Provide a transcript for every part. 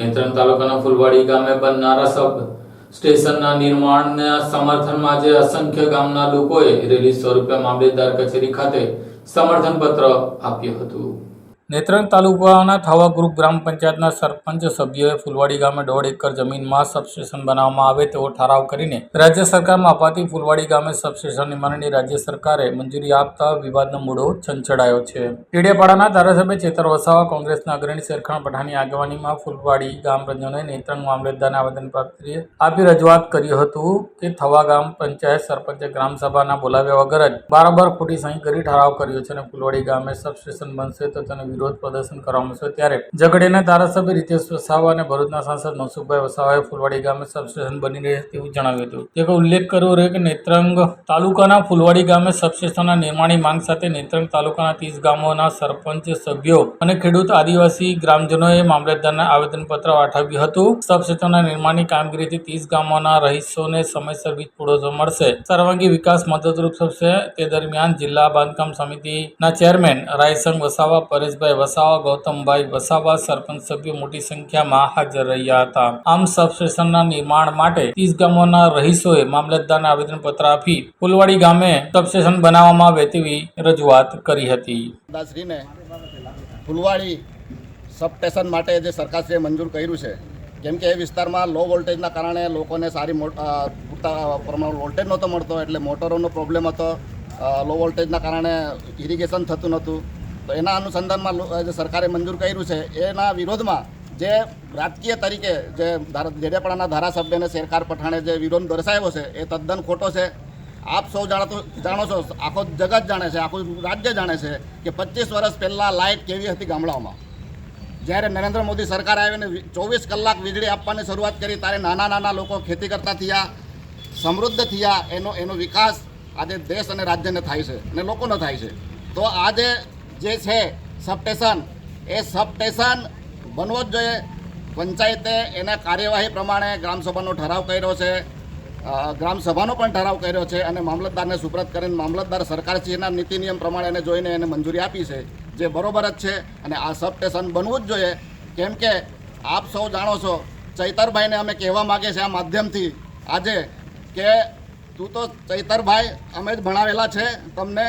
નેત્રંગ તાલુકાના ફુલવાડી ગામે બનનારા સબ સ્ટેશનના નિર્માણના સમર્થનમાં આજે અસંખ્ય ગામના લોકોએ રેલી સ્વરૂપે મામલેદાર કચેરી ખાતે સમર્થન પત્ર આપ્યું હતું. નેત્રંગ તાલુકાના થાવા ગ્રુપ ગ્રામ પંચાયતના સરપંચ સભ્યોએ ફુલવાડી ગામે દોઢ એકર જમીનમાં સબસ્ટેશન બનાવવામાં આવે તેવો ઠરાવ કરીને રાજ્ય સરકારમાં અપાતી ફુલવાડી ગામે સબસ્ટેશન નિર્માણની રાજ્ય સરકારે મંજૂરી આપતા વિવાદનો મૂળો છંછડાયો છે. ટીડેપાડાના ધારાસભ્ય ચેતર વસાવા કોંગ્રેસના અગ્રણી શેરખાણ પઠાની આગેવાનીમાં ફુલવાડી ગામ પ્રજાને નેત્રંગ મામલતદારને આવેદનપત્ર આપી રજૂઆત કર્યું હતું કે થવા ગામ પંચાયત સરપંચે ગ્રામસભાના બોલાવ્યા વગર જ બારોબાર ખોટી સહી કરી ઠરાવ કર્યો છે અને ફુલવાડી ગામે સબસ્ટેશન બનશે તો તેનો વિરોધ પ્રદર્શન કરવામાં આવશે ત્યારે ઝઘડીના ધારાસભ્ય રીતેશ વસાવા અને ભરૂચના સાંસદ મનસુખભાઈ વસાવાએ ફુલવાડી ગામે સબસ્ટેશન બની રહે તેવું જણાવ્યું હતું. તે ઉલ્લેખ કર્યો રહ્યો કે નેત્રંગ તાલુકાના ફુલવાડી ગામે સબસ્ટેશનના નિર્માણની માંગ સાથે નેત્રંગ તાલુકાના ત્રીસ ગામોના સરપંચ, સભ્યો અને ખેડૂત આદિવાસી ગ્રામજનોએ મામલતદારના આવેદનપત્ર પાઠવ્યું હતું. સબસ્ટેશનના નિર્માણની કામગીરીથી ત્રીસ ગામોના રહીશોને સમયસર વીજ પુરવઠો મળશે. સર્વાંગી વિકાસ મદદરૂપ થશે. તે દરમિયાન જિલ્લા બાંધકામ સમિતિના ચેરમેન રાયસંગ વસાવા, પરેશભાઈ વસાવા, ગૌતમભાઈ વસાવા સરપંચ સભ્યો મોટી સંખ્યામાં હાજર રહ્યા હતા. આમ સબસ્ટેશનના નિર્માણ માટે ત્રીસ ગામોના રહીશોએ મામલતદારને આવેદનપત્ર આપી ફુલવાડી ગામે સબસ્ટેશન બનાવવામાં આવે તેવી રજૂઆત કરી હતી. ફુલવાડી સબસ્ટેશન માટે જે સરકારશ્રીએ મંજૂર કર્યું છે, કેમ કે એ વિસ્તારમાં લો વોલ્ટેજના કારણે લોકોને સારી પૂરતા પ્રમાણ વોલ્ટેજ નહોતો મળતો, એટલે મોટરોનો પ્રોબ્લેમ હતો. લો વોલ્ટેજના કારણે ઇરિગેશન થતું નહોતું. એના અનુસંધાનમાં જે સરકારે મંજૂર કર્યું છે, એના વિરોધમાં જે રાજકીય તરીકે જે ડેડિયાપાડાના ધારાસભ્યને શેરખાર પઠાણે જે વિરોધ દર્શાવ્યો છે, એ તદ્દન ખોટો છે. આપ સૌ જાણતો જાણો છો, આખો જગત જાણે છે, આખું રાજ્ય જાણે છે કે પચીસ વર્ષ પહેલાં લાઇટ કેવી હતી ગામડાઓમાં? જ્યારે નરેન્દ્ર મોદી સરકાર આવીને ચોવીસ કલાક વીજળી આપવાની શરૂઆત કરી, ત્યારે નાના નાના લોકો ખેતી કરતા થયા, સમૃદ્ધ થયા, એનો એનો વિકાસ આજે દેશ અને રાજ્યને થાય છે અને લોકોનો થાય છે. તો આજે જે છે સબસ્ટેશન, એ સબસ્ટેશન બનવો જ જોઈએ. પંચાયતે એના કાર્યવાહી પ્રમાણે ગ્રામસભાનો ઠરાવ કર્યો છે. ગ્રામસભાનો પણ ઠરાવ કર્યો છે અને મામલતદારને સુપ્રત કરીને મામલતદાર સરકારશ્રીના નીતિ નિયમ પ્રમાણે એને જોઈને એને મંજૂરી આપી છે, જે બરોબર જ છે. અને આ સબસ્ટેશન બનવું જ જોઈએ. કેમ કે આપ સૌ જાણો છો, ચૈતરભાઈને અમે કહેવા માગીએ છીએ આ માધ્યમથી આજે કે તું તો ચૈતરભાઈ, અમે જ ભણાવેલા છે, તમને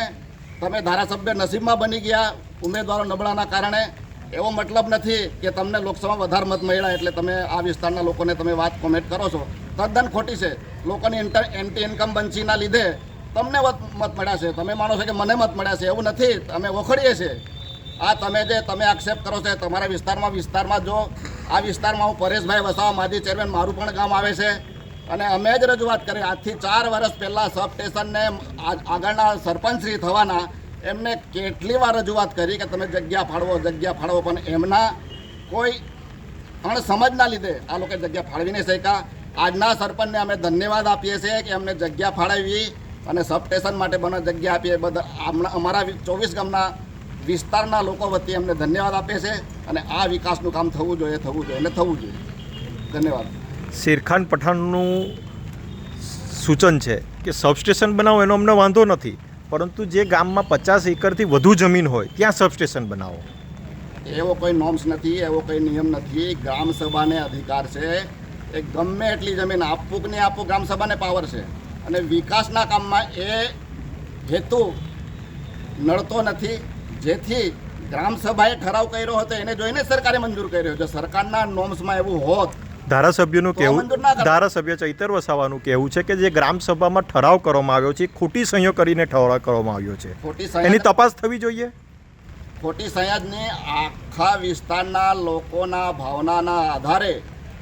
તમે ધારાસભ્ય નસીબમાં બની ગયા, ઉમેદવારો નબળાના કારણે. એવો મતલબ નથી કે તમને લોકસભામાં વધારે મત મળ્યા એટલે તમે આ વિસ્તારના લોકોને તમે વાત કોમેન્ટ કરો છો. તદ્દન ખોટી છે. લોકોની એન્ટી ઇન્કમ બંચીના લીધે તમને મત મત મળ્યા છે. તમે માનો છો કે મને મત મળ્યા છે, એવું નથી. અમે ઓખડીએ છીએ. આ તમે જે, તમે આક્ષેપ કરો છો તમારા વિસ્તારમાં વિસ્તારમાં જો આ વિસ્તારમાં હું પરેશભાઈ વસાવા, માજી ચેરમેન, મારું પણ ગામ આવે છે. અને અમે જ રજૂઆત કરી. આજથી ચાર વર્ષ પહેલાં સબ સ્ટેશનને આગળના સરપંચશ્રી થવાના એમને કેટલી વાર રજૂઆત કરી કે તમે જગ્યા ફાળવો જગ્યા ફાળવો. પણ એમના કોઈ અણસમજના લીધે આ લોકો જગ્યા ફાળવી નહીં શક્યા. આજના સરપંચને અમે ધન્યવાદ આપીએ છીએ કે અમને જગ્યા ફાળવી અને સબ સ્ટેશન માટે બને જગ્યા આપીએ. બધા અમારા ચોવીસ ગામના વિસ્તારના લોકો વતી અમને ધન્યવાદ આપે છે અને આ વિકાસનું કામ થવું જોઈએ થવું જોઈએ અને થવું જોઈએ. ધન્યવાદ. શેરખાન પઠાણનું સૂચન છે કે સબસ્ટેશન બનાવો એનો અમને વાંધો નથી. પરંતુ જે ગામમાં પચાસ એકરથી વધુ જમીન હોય, ત્યાં સબસ્ટેશન બનાવો. એવો કોઈ નોર્મ્સ નથી, એવો કોઈ નિયમ નથી. ગ્રામ સભાને અધિકાર છે. એ ગમે એટલી જમીન આપવું કે નહીં આપવું ગ્રામ પાવર છે. અને વિકાસના કામમાં એ હેતુ નડતો નથી. જેથી ગ્રામ સભાએ ઠરાવ કર્યો હતો, એને જોઈને સરકારે મંજૂર કર્યો. જો સરકારના નોર્મ્સમાં એવું હોત ધારાસભ્યનું કહેવું ધારાસભ્ય ચૈતર વસાવાનું કહેવું છે કે જે ગ્રામસભામાં ઠરાવ કરવામાં આવ્યો છે ખોટી સહીઓ કરીને ઠરાવ કરવામાં આવ્યો છે. એની તપાસ થવી જોઈએ? ખોટી સંયાજને આખા વિસ્તારના લોકોના ભાવનાના આધારે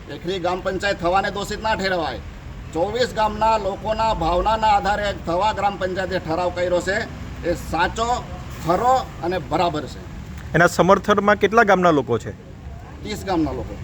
એકલી ગ્રામ પંચાયત થવાને દોષિત ના ઠેરવાય. ચોવીસ ગામના લોકોના ભાવનાના આધારે થવા ગ્રામ પંચાયતે ઠરાવ કર્યો છે. એ સાચો ખરો અને બરાબર છે. એના સમર્થનમાં કેટલા ગામના લોકો છે? ત્રીસ ગામના લોકો.